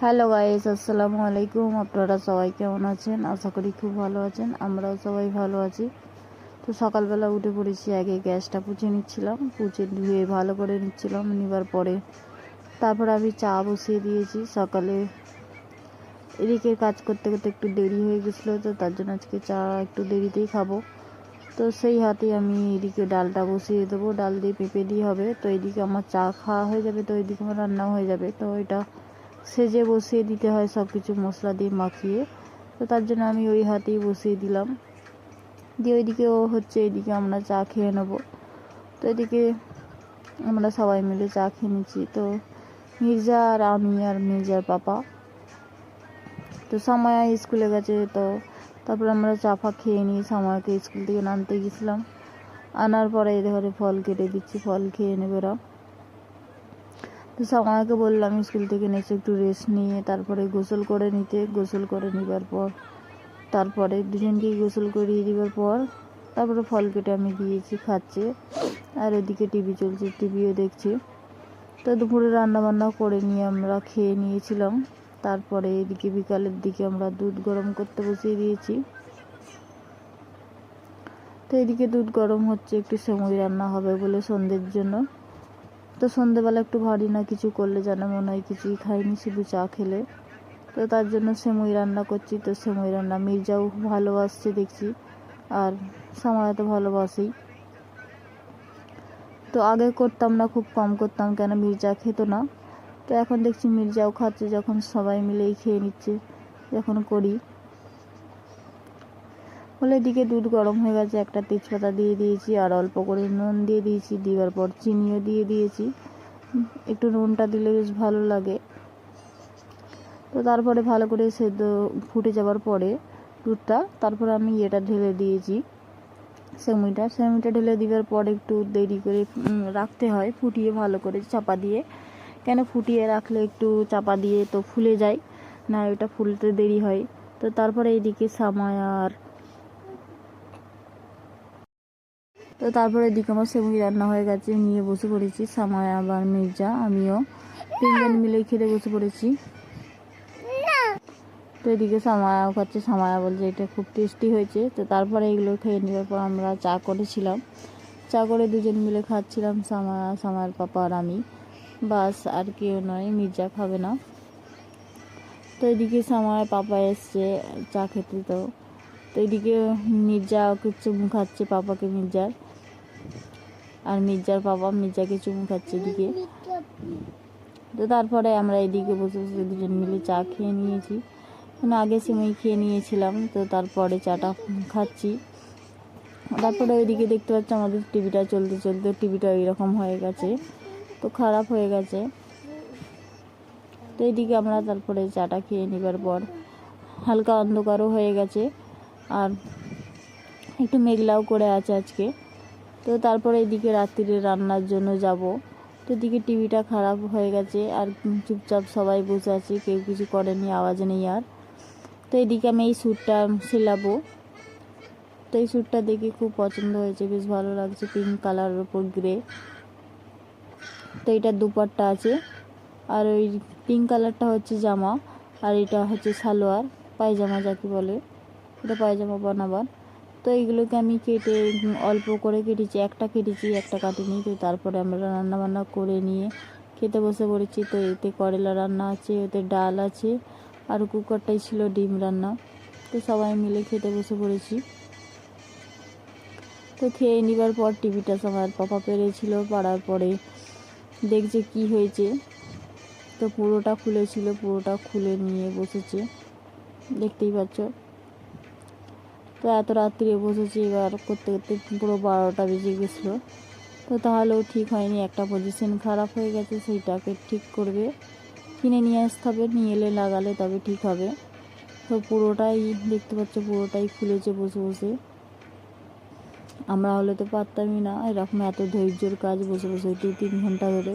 Hello guys, আসসালামু আলাইকুম। আপনারা সবাই কেমন আছেন? আশা করি খুব ভালো আছেন। আমরাও সবাই ভালো আছি। তো সকালবেলা উঠে পড়েছি, আগে গ্যাসটা পুছে নিচ্ছিলাম। পুছে ধুয়ে ভালো করে নিচ্ছিলাম, নেবার পরে তারপর আমি চা বসিয়ে দিয়েছি। সকালে এদিকে কাজ করতে করতে একটু দেরি হয়ে গেছিল, তো তার জন্য আজকে চা একটু দেরিতেই খাব। তো সেই হাতে আমি এদিকে ডালটা বসিয়ে দেবো। ডাল দিয়ে পেঁপে দিয়ে হবে। তো এদিকে আমার চা খাওয়া হয়ে যাবে, তো এদিকে আমার রান্নাও হয়ে যাবে। তো এটা সেজে বসিয়ে দিতে হয় সব কিছু মশলা দিয়ে মাখিয়ে। তো তার জন্য আমি ওই হাতেই বসিয়ে দিলাম। দিয়ে ওইদিকেও হচ্ছে এদিকে আমরা চা খেয়ে নেব। তো এদিকে আমরা সবাই মিলে চা খেয়ে নিচ্ছি। তো মির্জা আর আমি আর মির্জার পাপা। তো সময় স্কুলে গেছে তো তারপর আমরা চা ফা খেয়ে নিয়ে সময়কে স্কুল থেকে নামতে গেছিলাম। আনার পরে এদের ঘরে ফল কেটে দিচ্ছি, ফল খেয়ে নেবে ওরা। তো সময়কে বললাম স্কুল থেকে নেচে একটু রেস্ট নিয়ে, তারপরে গোসল করে নিতে। গোসল করে নিবার পর, তারপরে দুজনকেই গোসল করিয়ে দিবার পর, তারপরে ফল কেটে আমি দিয়েছি, খাচ্ছে। আর ওদিকে টিভি চলছে টিভিও দেখছে। তো দুপুরে রান্না বান্না করে নিয়ে আমরা খেয়ে নিয়েছিলাম। তারপরে এদিকে বিকালের দিকে আমরা দুধ গরম করতে বসিয়ে দিয়েছি। তো এদিকে দুধ গরম হচ্ছে, একটু সময় রান্না হবে বলে সন্ধ্যের জন্য। তো সন্ধেবেলা একটু ভারী না কিছু করলে যেন মনে হয় কিছুই খাইনি, শুধু চা খেলে। তো তার জন্য সেমই রান্না করছি, তো সেমই রান্না। মির্জাও ভালোবাসছে দেখছি, আর সময় তো ভালোবাসেই। তো আগে করতাম না, খুব কম করতাম, কেন মির্জা খেত না। তো এখন দেখছি মির্জাও খাচ্ছে, যখন সবাই মিলেই খেয়ে নিচ্ছে, যখন করি। বলে এদিকে দুধ গরম হয়ে গেছে, একটা তেজপাতা দিয়ে দিয়েছি আর অল্প করে নুন দিয়ে দিয়েছি, দেওয়ার পর চিনিও দিয়ে দিয়েছি। একটু নুনটা দিলে বেশ ভালো লাগে। তো তারপরে ভালো করে সেদ্ধ ফুটে যাওয়ার পরে দুধটা, তারপরে আমি এটা ঢেলে দিয়েছি সেমুইটা সেমুইটা ঢেলে দেওয়ার পর একটু দেরি করে রাখতে হয়, ফুটিয়ে ভালো করে চাপা দিয়ে। কেন ফুটিয়ে রাখলে একটু চাপা দিয়ে তো ফুলে যায়, না ওটা ফুলতে দেরি হয়। তো তারপরে এইদিকে সামায় আর তো তারপরে এদিকে আমার সেমুই রান্না হয়ে গেছে, নিয়ে বসে পড়েছি। সামায় আবার মির্জা, আমিও। তিনজন মিলে খেতে বসে পড়েছি। তো এদিকে সামায়াও খাচ্ছে, সামায়া বলছে এটা খুব টেস্টি হয়েছে। তো তারপরে এগুলো খেয়ে নেওয়ার পর আমরা চা করেছিলাম। চা করে দুজন মিলে খাচ্ছিলাম, সামায়া, সামায়ার পাপা আর আমি। বাস, আর কেউ নয়, মির্জা খাবে না। তো এদিকে সামায়া পাপা এসছে চা খেতে, তো তো এদিকে মির্জা ওকে চুমু খাচ্ছে পাপাকে মির্জার। আর মির্জার পাপা মির্জাকে চুমু খাচ্ছে এদিকে। তো তারপরে আমরা এদিকে বসে বসে দুজন মিলে চা খেয়ে নিয়েছি। মানে আগে সিমই খেয়ে নিয়েছিলাম, তো তারপরে চাটা খাচ্ছি। তারপরে ওইদিকে দেখতে পাচ্ছি আমাদের টিভিটা চলতে চলতে, টিভিটা এইরকম হয়ে গেছে। তো খারাপ হয়ে গেছে। তো এইদিকে আমরা তারপরে চাটা খেয়ে নেবার পর হালকা অন্ধকারও হয়ে গেছে। আর একটু মেঘলাও করে আছে আজকে। তো তারপরে এদিকে রাত্রিরে রান্নার জন্য যাব। তো এদিকে টিভিটা খারাপ হয়ে গেছে আর চুপচাপ সবাই বসে আছে, কেউ কিছু করেনি, আওয়াজ নেই আর। তো এদিকে আমি এই স্যুটটা সেলাবো। তো এই স্যুটটা দেখে খুব পছন্দ হয়েছে, বেশ ভালো লাগছে, পিঙ্ক কালারের ওপর গ্রে। তো এটা দুপাট্টা আছে আর ওই পিঙ্ক কালারটা হচ্ছে জামা আর এটা হচ্ছে সালোয়ার, পায়জামা যাকে বলে। এটা পায়জামা বানাবার। তো এইগুলোকে আমি কেটে, অল্প করে কেটেছি, একটা কেটেছি, একটা কাটিনি। তো তারপরে আমরা রান্না বান্না করে নিয়ে খেতে বসে পড়েছি। তো এতে করলা রান্না আছে, এতে ডাল আছে, আর কুকারটাই ছিল ডিম রান্না। তো সবাই মিলে খেতে বসে পড়েছি। তো খেয়ে নিবার পর টিভিটা সবার পাপা পেরেছিল, পাড়ার পরে দেখছে কি হয়েছে। তো পুরোটা খুলেছিল, পুরোটা খুলে নিয়ে বসেছে। দেখতেই পাচ্ছ। তো এত রাত্রে বসেছি এবার করতে করতে পুরো বারোটা বেজে গেছিল। তো তাহলেও ঠিক হয়নি, একটা পজিশন খারাপ হয়ে গেছে, সেইটাকে ঠিক করবে। কিনে নিয়ে আসতে হবে, নিয়ে এলে লাগালে তবে ঠিক হবে। তো পুরোটাই দেখতে পাচ্ছ, পুরোটাই খুলেছে বসে বসে। আমরা হলে তো পারতামই না, এরকম এত ধৈর্যর কাজ বসে বসে দু তিন ঘণ্টা ধরে।